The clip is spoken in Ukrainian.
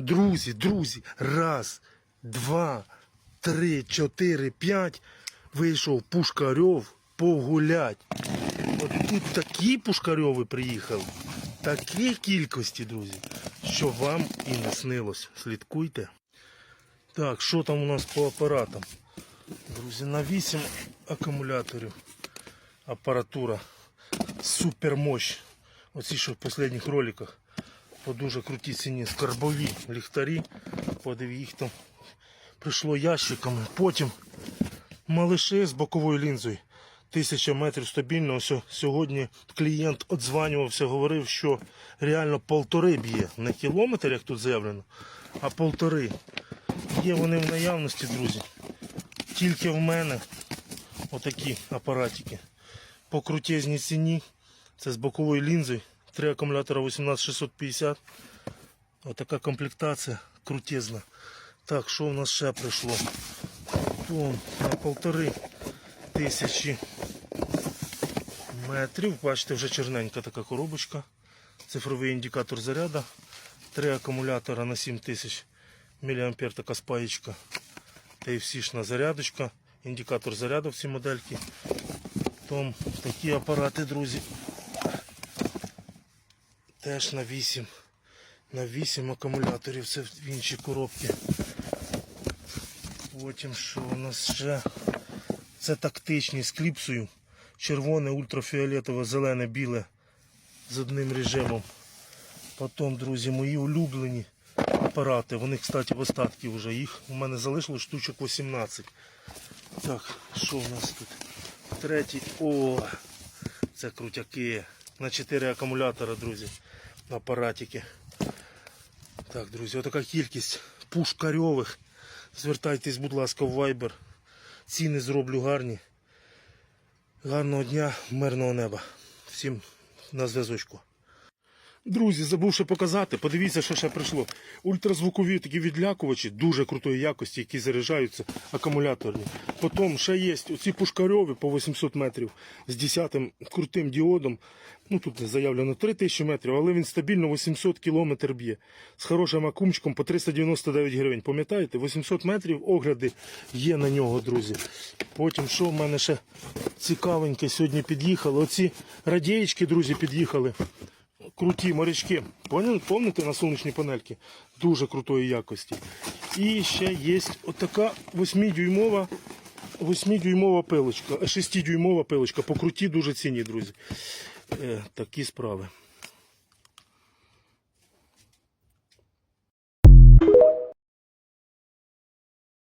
Друзі, друзі, раз, два, три, чотири, п'ять. Вийшов Пушкарьов погулять. От тут такі Пушкарьови приїхали, такі кількості, друзі, що вам і не снилось. Слідкуйте. Так, що там у нас по апаратам? Друзі, на 8 акумуляторів апаратура. Супермощ. Оці, що в останніх роликах по дуже крутій ціні. Скарбові ліхтарі. Подив їх там прийшло ящиками. Потім малиши з боковою лінзою. Тисяча метрів стабільно. Ось сьогодні клієнт одзванювався, говорив, що реально полтори б'є. Не кілометр, як тут заявлено, а полтори. Є вони в наявності, друзі. Тільки в мене отакі апаратики. По крутезній ціні. Це з боковою лінзою. Три акумулятора 18650. Отака комплектація крутезна. Так, що у нас ще прийшло? Тон на полтори тисячі метрів. Бачите, вже чорненька така коробочка. Цифровий індикатор заряду. Три акумулятора на 7000 мА така спаєчка. Та й всішна зарядочка. Індикатор заряду в цій модельці. Том такі апарати, друзі. Теж на 8. На 8 акумуляторів. Це в інші коробки. Потім що у нас ще? Це тактичні з кліпсою. Червоне, ультрафіолетове, зелене, біле з одним режимом. Потім, друзі, мої улюблені апарати. Вони, кстати, в остатки вже їх. У мене залишилось штучок 18. Так, що у нас тут? Третій. О, це крутяки. На 4 акумулятора, друзі. Апаратики. Так, друзі, отака кількість пушкарьових. Звертайтесь, будь ласка, в Viber. Ціни зроблю гарні. Гарного дня, мирного неба. Всім на зв'язочку. Друзі, забувши показати, подивіться, що ще прийшло. Ультразвукові такі відлякувачі дуже крутої якості, які заряджаються акумуляторні. Потім ще є оці пушкарьові по 800 метрів з 10 крутим діодом. Ну тут заявлено 3000 метрів, але він стабільно 800 кілометр б'є. З хорошим акумчиком по 399 гривень. Пам'ятаєте, 800 метрів огляди є на нього, друзі. Потім що в мене ще цікавеньке сьогодні під'їхало. Оці радієчки, друзі, під'їхали круті морячки. Помните на сонячні панельки? Дуже крутої якості. І ще є отака 8-дюймова 8-дюймова пилочка, 6-дюймова пилочка. По круті дуже ціні, друзі. Е, такі справи.